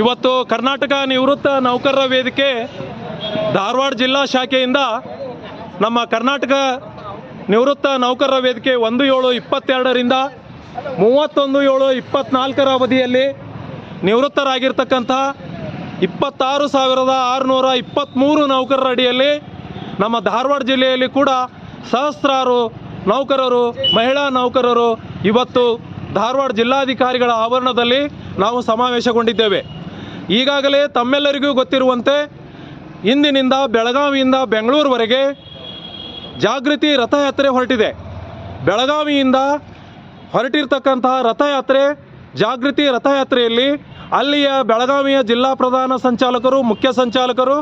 ಇವತ್ತು ಕರ್ನಾಟಕ ನಿವೃತ್ತ ನೌಕರರ ವೇದಿಕೆ ಧಾರವಾಡ ಜಿಲ್ಲಾ ಶಾಖೆಯಿಂದ ನಮ್ಮ ಕರ್ನಾಟಕ ನಿವೃತ್ತ ನೌಕರರ ವೇದಿಕೆ ಒಂದು ಏಳು ಇಪ್ಪತ್ತೆರಡರಿಂದ ಮೂವತ್ತೊಂದು ಏಳು ಇಪ್ಪತ್ನಾಲ್ಕರ ಅವಧಿಯಲ್ಲಿ ನಿವೃತ್ತರಾಗಿರ್ತಕ್ಕಂಥ ಇಪ್ಪತ್ತಾರು ಸಾವಿರದ ಆರುನೂರ ಇಪ್ಪತ್ತ್ಮೂರು ನೌಕರರ ಅಡಿಯಲ್ಲಿ ನಮ್ಮ ಧಾರವಾಡ ಜಿಲ್ಲೆಯಲ್ಲಿ ಕೂಡ ಸಹಸ್ರಾರು ನೌಕರರು, ಮಹಿಳಾ ನೌಕರರು ಇವತ್ತು ಧಾರವಾಡ ಜಿಲ್ಲಾಧಿಕಾರಿಗಳ ಆವರಣದಲ್ಲಿ ನಾವು ಸಮಾವೇಶಗೊಂಡಿದ್ದೇವೆ. ಈಗಾಗಲೇ ತಮ್ಮೆಲ್ಲರಿಗೂ ಗೊತ್ತಿರುವಂತೆ ಇಂದಿನಿಂದ ಬೆಳಗಾವಿಯಿಂದ ಬೆಂಗಳೂರುವರೆಗೆ ಜಾಗೃತಿ ರಥಯಾತ್ರೆ ಹೊರಟಿದೆ. ಬೆಳಗಾವಿಯಿಂದ ಹೊರಟಿರ್ತಕ್ಕಂತಹ ರಥಯಾತ್ರೆ, ಜಾಗೃತಿ ರಥಯಾತ್ರೆಯಲ್ಲಿ ಅಲ್ಲಿಯ ಬೆಳಗಾವಿಯ ಜಿಲ್ಲಾ ಪ್ರಧಾನ ಸಂಚಾಲಕರು, ಮುಖ್ಯ ಸಂಚಾಲಕರು,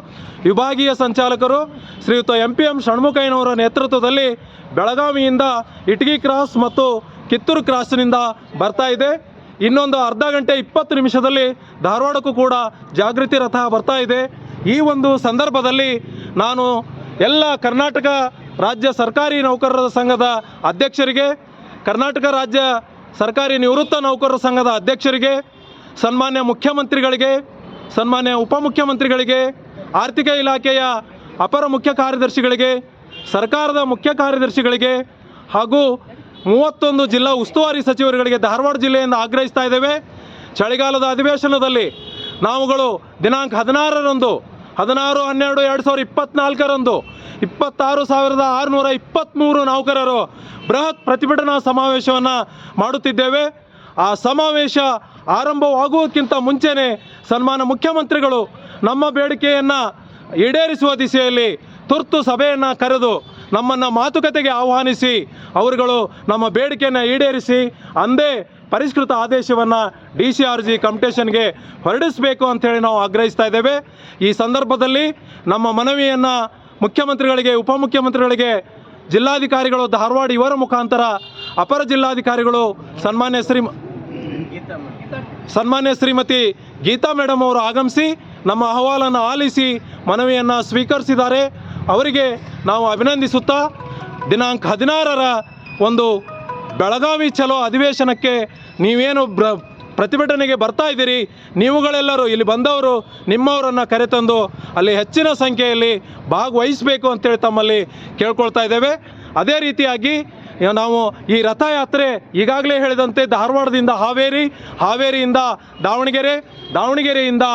ವಿಭಾಗೀಯ ಸಂಚಾಲಕರು, ಶ್ರೀಯುತ ಎಂ ಪಿ ಎಂ ಷಣ್ಮುಖಯ್ಯನವರ ನೇತೃತ್ವದಲ್ಲಿ ಬೆಳಗಾವಿಯಿಂದ ಇಟಗಿ ಕ್ರಾಸ್ ಮತ್ತು ಕಿತ್ತೂರು ಕ್ರಾಸ್ನಿಂದ ಬರ್ತಾ ಇದೆ. ಇನ್ನೊಂದು ಅರ್ಧ ಗಂಟೆ ಇಪ್ಪತ್ತು ನಿಮಿಷದಲ್ಲಿ ಧಾರವಾಡಕ್ಕೂ ಕೂಡ ಜಾಗೃತಿ ರಥ ಬರ್ತಾ ಇದೆ. ಈ ಒಂದು ಸಂದರ್ಭದಲ್ಲಿ ನಾನು ಎಲ್ಲ ಕರ್ನಾಟಕ ರಾಜ್ಯ ಸರ್ಕಾರಿ ನೌಕರರ ಸಂಘದ ಅಧ್ಯಕ್ಷರಿಗೆ, ಕರ್ನಾಟಕ ರಾಜ್ಯ ಸರ್ಕಾರಿ ನಿವೃತ್ತ ನೌಕರರ ಸಂಘದ ಅಧ್ಯಕ್ಷರಿಗೆ, ಸನ್ಮಾನ್ಯ ಮುಖ್ಯಮಂತ್ರಿಗಳಿಗೆ, ಸನ್ಮಾನ್ಯ ಉಪಮುಖ್ಯಮಂತ್ರಿಗಳಿಗೆ, ಆರ್ಥಿಕ ಇಲಾಖೆಯ ಅಪರ ಮುಖ್ಯ ಕಾರ್ಯದರ್ಶಿಗಳಿಗೆ, ಸರ್ಕಾರದ ಮುಖ್ಯ ಕಾರ್ಯದರ್ಶಿಗಳಿಗೆ ಹಾಗೂ ಮೂವತ್ತೊಂದು ಜಿಲ್ಲಾ ಉಸ್ತುವಾರಿ ಸಚಿವರುಗಳಿಗೆ ಧಾರವಾಡ ಜಿಲ್ಲೆಯಿಂದ ಆಗ್ರಹಿಸ್ತಾ ಇದ್ದೇವೆ. ಚಳಿಗಾಲದ ಅಧಿವೇಶನದಲ್ಲಿ ನಾವುಗಳು ದಿನಾಂಕ ಹದಿನಾರರಂದು, ಹದಿನಾರು, ಹನ್ನೆರಡು, ಎರಡು ಸಾವಿರದ ಇಪ್ಪತ್ನಾಲ್ಕರಂದು, ಇಪ್ಪತ್ತಾರು ಸಾವಿರದ ಆರುನೂರ ಇಪ್ಪತ್ತ್ಮೂರು ನೌಕರರು ಬೃಹತ್ ಪ್ರತಿಭಟನಾ ಸಮಾವೇಶವನ್ನು ಮಾಡುತ್ತಿದ್ದೇವೆ. ಆ ಸಮಾವೇಶ ಆರಂಭವಾಗುವುದಕ್ಕಿಂತ ಮುಂಚೆನೇ ಸನ್ಮಾನ ಮುಖ್ಯಮಂತ್ರಿಗಳು ನಮ್ಮ ಬೇಡಿಕೆಯನ್ನು ಈಡೇರಿಸುವ ದಿಸೆಯಲ್ಲಿ ತುರ್ತು ಸಭೆಯನ್ನು ಕರೆದು ನಮ್ಮನ್ನು ಮಾತುಕತೆಗೆ ಆಹ್ವಾನಿಸಿ, ಅವರುಗಳು ನಮ್ಮ ಬೇಡಿಕೆಯನ್ನು ಈಡೇರಿಸಿ, ಅಂದೇ ಪರಿಷ್ಕೃತ ಆದೇಶವನ್ನು ಡಿ ಸಿ ಆರ್ ಜಿ ಕಂಪಿಟೇಷನ್ಗೆ ಹೊರಡಿಸಬೇಕು ಅಂಥೇಳಿ ನಾವು ಆಗ್ರಹಿಸ್ತಾ ಇದ್ದೇವೆ. ಈ ಸಂದರ್ಭದಲ್ಲಿ ನಮ್ಮ ಮನವಿಯನ್ನು ಮುಖ್ಯಮಂತ್ರಿಗಳಿಗೆ, ಉಪಮುಖ್ಯಮಂತ್ರಿಗಳಿಗೆ, ಜಿಲ್ಲಾಧಿಕಾರಿಗಳು, ಧಾರವಾಡ ಇವರ ಮುಖಾಂತರ, ಅಪರ ಜಿಲ್ಲಾಧಿಕಾರಿಗಳು, ಸನ್ಮಾನ್ಯ ಶ್ರೀ ಸನ್ಮಾನ್ಯ ಶ್ರೀಮತಿ ಗೀತಾ ಮೇಡಮ್ ಅವರು ಆಗಮಿಸಿ, ನಮ್ಮ ಅಹವಾಲನ್ನು ಆಲಿಸಿ ಮನವಿಯನ್ನು ಸ್ವೀಕರಿಸಿದ್ದಾರೆ. ಅವರಿಗೆ ನಾವು ಅಭಿನಂದಿಸುತ್ತಾ ದಿನಾಂಕ ಹದಿನಾರರ ಒಂದು ಬೆಳಗಾವಿ ಚಲೋ ಅಧಿವೇಶನಕ್ಕೆ ನೀವೇನು ಬ್ರ ಪ್ರತಿಭಟನೆಗೆ ಬರ್ತಾ ಇದ್ದೀರಿ, ನೀವುಗಳೆಲ್ಲರೂ ಇಲ್ಲಿ ಬಂದವರು ನಿಮ್ಮವರನ್ನು ಕರೆತಂದು ಅಲ್ಲಿ ಹೆಚ್ಚಿನ ಸಂಖ್ಯೆಯಲ್ಲಿ ಭಾಗವಹಿಸಬೇಕು ಅಂತೇಳಿ ತಮ್ಮಲ್ಲಿ ಕೇಳ್ಕೊಳ್ತಾ ಇದ್ದೇವೆ. ಅದೇ ರೀತಿಯಾಗಿ ನಾವು ಈ ರಥಯಾತ್ರೆ ಈಗಾಗಲೇ ಹೇಳಿದಂತೆ ಧಾರವಾಡದಿಂದ ಹಾವೇರಿ, ಹಾವೇರಿಯಿಂದ ದಾವಣಗೆರೆ, ದಾವಣಗೆರೆಯಿಂದ